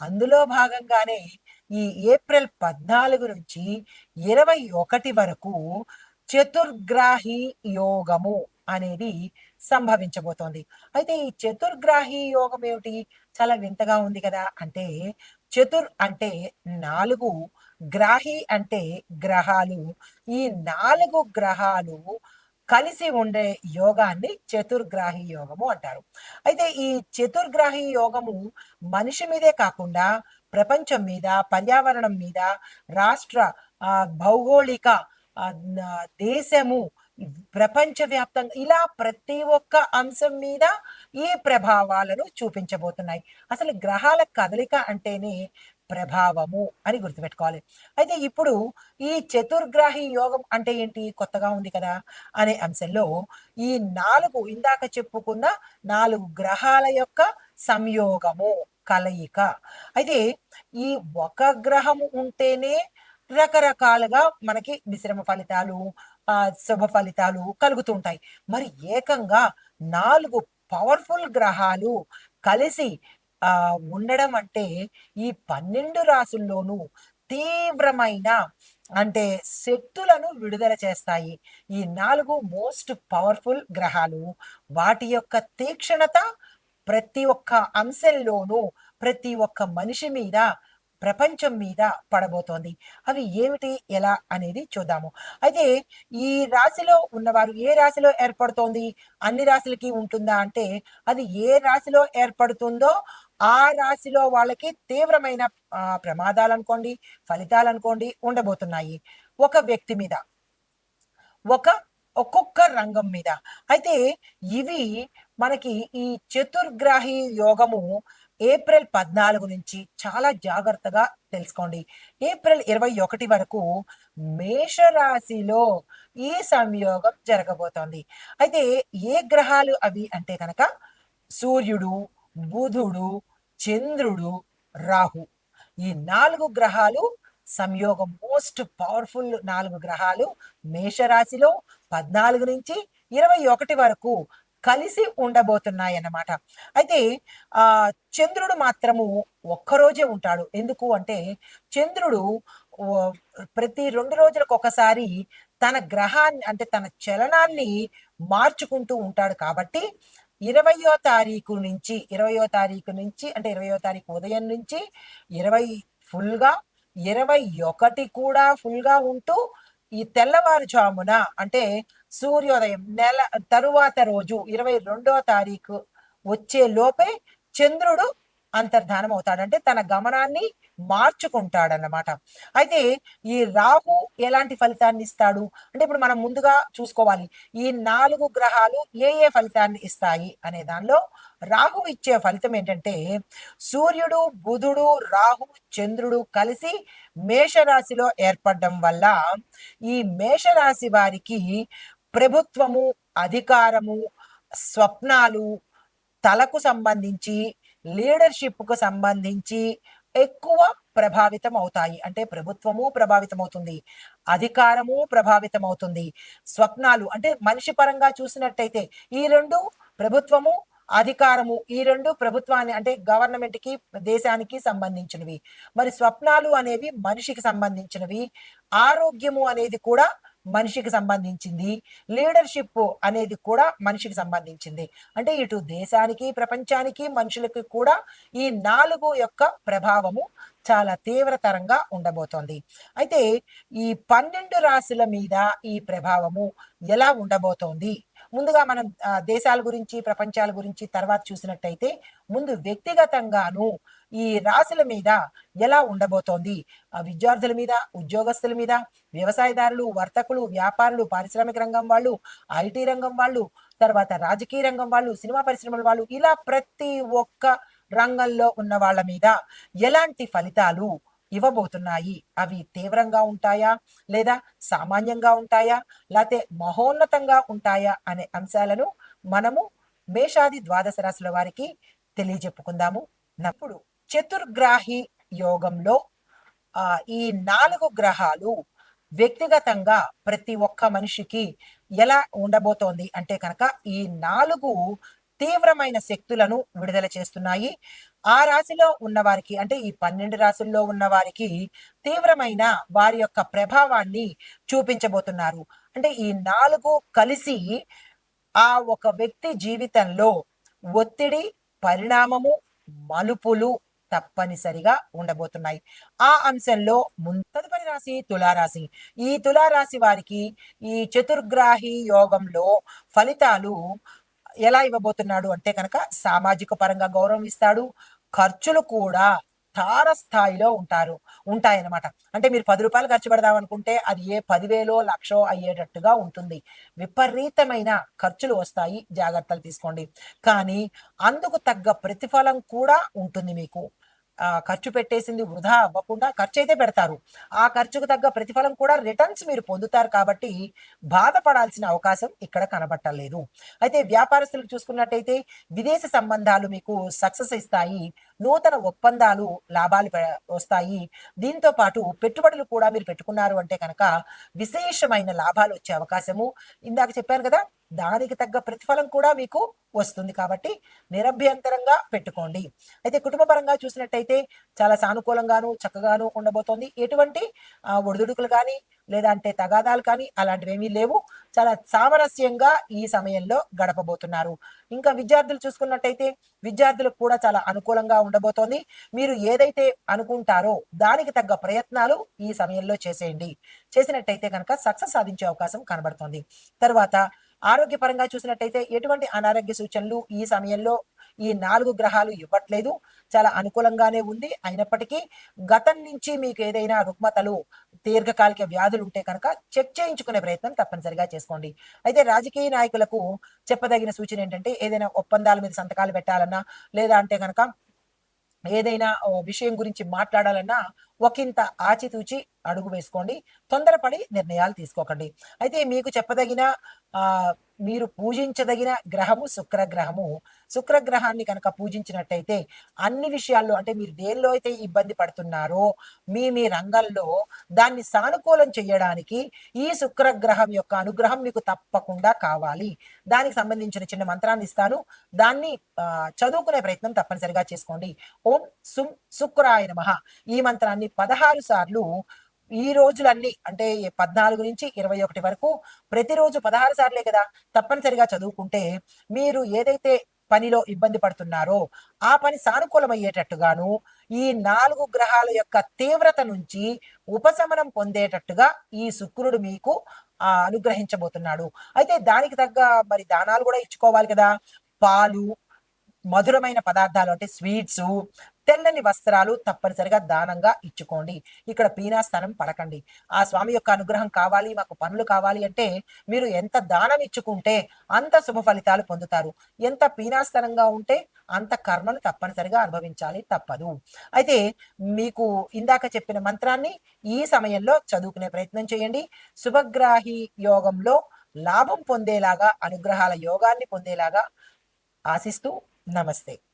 అందులో భాగంగానే ఈ ఏప్రిల్ పద్నాలుగు నుంచి ఇరవై ఒకటి వరకు చతుర్గ్రాహి యోగము అనేది సంభవించబోతోంది. అయితే ఈ చతుర్గ్రాహి యోగం ఏమిటి? చాలా వింతగా ఉంది కదా. అంటే చతుర్ అంటే నాలుగు గ్రాహి అంటే గ్రహాలు. ఈ నాలుగు గ్రహాలు కలిసి ఉండే యోగాన్ని చతుర్గ్రాహి యోగము అంటారు. అయితే ఈ చతుర్గ్రాహి యోగము మనిషి మీదే కాకుండా ప్రపంచం మీద పర్యావరణం మీద రాష్ట్ర భౌగోళిక దేశము ప్రపంచవ్యాప్తంగా ఇలా ప్రతి ఒక్క అంశం మీద ఈ ప్రభావాలను చూపించబోతున్నాయి. అసలు గ్రహాల కదలిక అంటేనే ప్రభావము అని గుర్తుపెట్టుకోవాలి. అయితే ఇప్పుడు ఈ చతుర్గ్రాహి యోగం అంటే ఏంటి? కొత్తగా ఉంది కదా అనే అంశంలో ఈ నాలుగు ఇందాక చెప్పుకున్న నాలుగు గ్రహాల యొక్క సంయోగము కలయిక. అయితే ఈ ఒక గ్రహము ఉంటేనే రకరకాలుగా మనకి మిశ్రమ ఫలితాలు ఆ శుభ ఫలితాలు కలుగుతూ ఉంటాయి. మరి ఏకంగా నాలుగు పవర్ఫుల్ గ్రహాలు కలిసి ఆ ఉండడం అంటే ఈ పన్నెండు రాసుల్లోనూ తీవ్రమైన అంటే శక్తులను విడుదల చేస్తాయి. ఈ నాలుగు మోస్ట్ పవర్ఫుల్ గ్రహాలు వాటి యొక్క తీక్షణత ప్రతి ఒక్క అంశంలోనూ ప్రతి ఒక్క మనిషి మీద ప్రపంచం మీద పడబోతోంది. అవి ఏమిటి ఎలా అనేది చూద్దాము. అయితే ఈ రాశిలో ఉన్నవారు ఏ రాశిలో ఏర్పడుతోంది? అన్ని రాశులకి ఉంటుందా అంటే అది ఏ రాశిలో ఏర్పడుతుందో ఆ రాశిలో వాళ్ళకి తీవ్రమైన ప్రమాదాలు అనుకోండి ఫలితాలు అనుకోండి ఉండబోతున్నాయి. ఒక వ్యక్తి మీద ఒక ఒక్కొక్క రంగం మీద. అయితే ఇవి మనకి ఈ చతుర్గ్రాహి యోగము ఏప్రిల్ పద్నాలుగు నుంచి చాలా జాగ్రత్తగా తెలుసుకోండి. ఏప్రిల్ ఇరవై ఒకటి వరకు మేషరాశిలో ఈ సంయోగం జరగబోతోంది. అయితే ఏ గ్రహాలు అవి అంటే కనుక సూర్యుడు బుధుడు చంద్రుడు రాహు. ఈ నాలుగు గ్రహాలు సంయోగం. మోస్ట్ పవర్ఫుల్ నాలుగు గ్రహాలు మేషరాశిలో పద్నాలుగు నుంచి ఇరవై ఒకటి వరకు కలిసి ఉండబోతున్నాయి అన్నమాట అయితే ఆ చంద్రుడు మాత్రము ఒక్కరోజే ఉంటాడు. ఎందుకు అంటే చంద్రుడు ప్రతి రెండు రోజులకు ఒకసారి తన గ్రహాన్ని అంటే తన చలనాన్ని మార్చుకుంటూ ఉంటాడు కాబట్టి ఇరవయో తారీఖు నుంచి ఇరవయో తారీఖు నుంచి అంటే ఇరవయో తారీఖు ఉదయం నుంచి ఇరవై ఫుల్గా ఇరవై ఒకటి కూడా ఫుల్గా ఉంటూ ఈ తెల్లవారుజామున అంటే సూర్యోదయం నెల తరువాత రోజు ఇరవై రెండో తారీఖు వచ్చే లోపే చంద్రుడు అంతర్ధానం అవుతాడంటే తన గమనాన్ని మార్చుకుంటాడన్నమాట. అయితే ఈ రాహు ఎలాంటి ఫలితాన్ని ఇస్తాడు? అంటే ఇప్పుడు మనం ముందుగా చూసుకోవాలి. ఈ నాలుగు గ్రహాలు ఏ ఏ ఫలితాన్ని ఇస్తాయి అనే దానిలో రాహు ఇచ్చే ఫలితం ఏంటంటే సూర్యుడు బుధుడు రాహు చంద్రుడు కలిసి మేషరాశిలో ఏర్పడడం వల్ల ఈ మేషరాశి వారికి ప్రభుత్వము అధికారము స్వప్నాలు తలకు సంబంధించి లీడర్షిప్కు సంబంధించి ఎక్కువ ప్రభావితం అవుతాయి అంటే ప్రభుత్వము ప్రభావితం అవుతుంది అధికారము ప్రభావితం అవుతుంది స్వప్నాలు అంటే మనిషి పరంగా చూసినట్టయితే ఈ రెండు ప్రభుత్వము అధికారము ఈ రెండు ప్రభుత్వాన్ని అంటే గవర్నమెంట్కి దేశానికి సంబంధించినవి. మరి స్వప్నాలు అనేవి మనిషికి సంబంధించినవి. ఆరోగ్యము అనేది కూడా మనిషికి సంబంధించింది. లీడర్షిప్ అనేది కూడా మనిషికి సంబంధించింది. అంటే ఇటు దేశానికి ప్రపంచానికి మనుషులకి కూడా ఈ నాలుగు యొక్క ప్రభావము చాలా తీవ్రతరంగా ఉండబోతోంది. అయితే ఈ పన్నెండు రాశుల మీద ఈ ప్రభావము ఎలా ఉండబోతోంది? ముందుగా మనం దేశాల గురించి ప్రపంచాల గురించి తర్వాత చూసినట్టయితే ముందు వ్యక్తిగతంగాను ఈ రాశుల మీద ఎలా ఉండబోతోంది? ఆ విద్యార్థుల మీద ఉద్యోగస్తుల మీద వ్యవసాయదారులు వర్తకులు వ్యాపారులు పారిశ్రామిక రంగం వాళ్ళు ఐటీ రంగం వాళ్ళు తర్వాత రాజకీయ రంగం వాళ్ళు సినిమా పరిశ్రమల వాళ్ళు ఇలా ప్రతి ఒక్క రంగంలో ఉన్న వాళ్ళ మీద ఎలాంటి ఫలితాలు ఇవ్వబోతున్నాయి? అవి తీవ్రంగా ఉంటాయా? లేదా సామాన్యంగా ఉంటాయా? లేకపోతే మహోన్నతంగా ఉంటాయా? అనే అంశాలను మనము మేషాది ద్వాదశ రాశుల వారికి తెలియజెప్పుకుందాము. నప్పుడు చతుర్గ్రాహి యోగంలో ఆ ఈ నాలుగు గ్రహాలు వ్యక్తిగతంగా ప్రతి ఒక్క మనిషికి ఎలా ఉండబోతోంది అంటే కనుక ఈ నాలుగు తీవ్రమైన శక్తులను విడుదల చేస్తున్నాయి. ఆ రాశిలో ఉన్న వారికి అంటే ఈ పన్నెండు రాశుల్లో ఉన్న వారికి తీవ్రమైన వారి యొక్క ప్రభావాన్ని చూపించబోతున్నారు. అంటే ఈ నాలుగు కలిసి ఆ ఒక వ్యక్తి జీవితంలో ఒత్తిడి పరిణామము మలుపులు తప్పనిసరిగా ఉండబోతున్నాయి. ఆ అంశంలో ముం- తదుపరి రాశి తులారాశి. ఈ తులారాశి వారికి ఈ చతుర్గ్రాహి యోగంలో ఫలితాలు ఎలా ఇవ్వబోతున్నాడు అంటే కనుక సామాజిక పరంగా గౌరవం ఇస్తాడు. ఖర్చులు కూడా తార స్థాయిలో ఉంటారు ఉంటాయన్నమాట. అంటే మీరు పది రూపాయలు ఖర్చు పెడదాం అనుకుంటే అది ఏ పదివేలో లక్షో అయ్యేటట్టుగా ఉంటుంది. విపరీతమైన ఖర్చులు వస్తాయి జాగ్రత్తలు తీసుకోండి. కానీ అందుకు తగ్గ ప్రతిఫలం కూడా ఉంటుంది మీకు. ఖర్చు పెట్టేసింది వృధా అవ్వకుండా ఖర్చు అయితే పెడతారు. ఆ ఖర్చుకు తగ్గ ప్రతిఫలం కూడా రిటర్న్స్ మీరు పొందుతారు కాబట్టి బాధపడాల్సిన అవకాశం ఇక్కడ కనబట్టలేదు. అయితే వ్యాపారస్తులకు చూసుకున్నట్టయితే విదేశ సంబంధాలు మీకు సక్సెస్ ఇస్తాయి నూతన ఒప్పందాలు లాభాలు వస్తాయి. దీంతో పాటు పెట్టుబడులు కూడా మీరు పెట్టుకున్నారు అంటే కనుక విశేషమైన లాభాలు వచ్చే అవకాశము. ఇందాక చెప్పాను కదా దానికి తగ్గ ప్రతిఫలం కూడా మీకు వస్తుంది కాబట్టి నిరభ్యంతరంగా పెట్టుకోండి. అయితే కుటుంబ పరంగా చూసినట్టయితే చాలా సానుకూలంగాను చక్కగాను ఉండబోతోంది. ఎటువంటి ఒడిదుడుకులు కానీ లేదా అంటే తగాదాలు కానీ అలాంటివి ఏమీ లేవు. చాలా సామరస్యంగా ఈ సమయంలో గడపబోతున్నారు. ఇంకా విద్యార్థులు చూసుకున్నట్టయితే విద్యార్థులకు కూడా చాలా అనుకూలంగా ఉండబోతోంది. మీరు ఏదైతే అనుకుంటారో దానికి తగ్గ ప్రయత్నాలు ఈ సమయంలో చేసేయండి. చేసినట్టయితే కనుక సక్సెస్ సాధించే అవకాశం కనబడుతోంది. తర్వాత ఆరోగ్యపరంగా చూసినట్టయితే ఎటువంటి అనారోగ్య సూచనలు ఈ సమయంలో ఈ నాలుగు గ్రహాలు ఇవ్వట్లేదు. చాలా అనుకూలంగానే ఉంది. అయినప్పటికీ గతం నుంచి మీకు ఏదైనా రుగ్మతలు దీర్ఘకాలిక వ్యాధులు ఉంటే కనుక చెక్ చేయించుకునే ప్రయత్నం తప్పనిసరిగా చేసుకోండి. అయితే రాజకీయ నాయకులకు చెప్పదగిన సూచన ఏంటంటే ఏదైనా ఒప్పందాల మీద సంతకాలు పెట్టాలన్నా లేదా అంటే కనుక ఏదైనా విషయం గురించి మాట్లాడాలన్నా ఒకంత ఆచితూచి అడుగు వేసుకోండి. తొందరపడి నిర్ణయాలు తీసుకోకండి. అయితే మీకు చెప్పదగిన ఆ మీరు పూజించదగిన గ్రహము శుక్ర గ్రహము శుక్ర గ్రహాన్ని కనుక పూజించినట్టయితే అన్ని విషయాల్లో అంటే మీరు దేనిలో అయితే ఇబ్బంది పడుతున్నారో మీ మీ రంగంలో దాన్ని సానుకూలం చేయడానికి ఈ శుక్ర గ్రహం యొక్క అనుగ్రహం మీకు తప్పకుండా కావాలి. దానికి సంబంధించిన చిన్న మంత్రాన్ని ఇస్తాను. దాన్ని ఆ, చదువుకునే ప్రయత్నం తప్పనిసరిగా చేసుకోండి. ఓం సుం శుక్రాయ నమ. ఈ మంత్రాన్ని పదహారు సార్లు ఈ రోజులన్నీ అంటే పద్నాలుగు నుంచి ఇరవై ఒకటి వరకు ప్రతిరోజు పదహారు సార్లే కదా తప్పనిసరిగా చదువుకుంటే మీరు ఏదైతే పనిలో ఇబ్బంది పడుతున్నారో ఆ పని సానుకూలమయ్యేటట్టుగాను ఈ నాలుగు గ్రహాల యొక్క తీవ్రత నుంచి ఉపశమనం పొందేటట్టుగా ఈ శుక్రుడు మీకు అనుగ్రహించబోతున్నాడు. అయితే దానికి తగ్గ మరి దానాలు కూడా ఇచ్చుకోవాలి కదా. పాలు మధురమైన పదార్థాలు అంటే స్వీట్స్ తెల్లని వస్త్రాలు తప్పనిసరిగా దానంగా ఇచ్చుకోండి. ఇక్కడ పీనాస్థానం పడకండి ఆ స్వామి యొక్క అనుగ్రహం కావాలి మాకు పనులు కావాలి అంటే మీరు ఎంత దానం ఇచ్చుకుంటే అంత శుభ ఫలితాలు పొందుతారు. ఎంత పీనాస్థానంగా ఉంటే అంత కర్మను తప్పనిసరిగా అనుభవించాలి తప్పదు. అయితే మీకు ఇందాక చెప్పిన మంత్రాన్ని ఈ సమయంలో చదువుకునే ప్రయత్నం చేయండి. శుభగ్రాహి యోగంలో లాభం పొందేలాగా అనుగ్రహాల యోగాన్ని పొందేలాగా ఆశిస్తూ నమస్తే.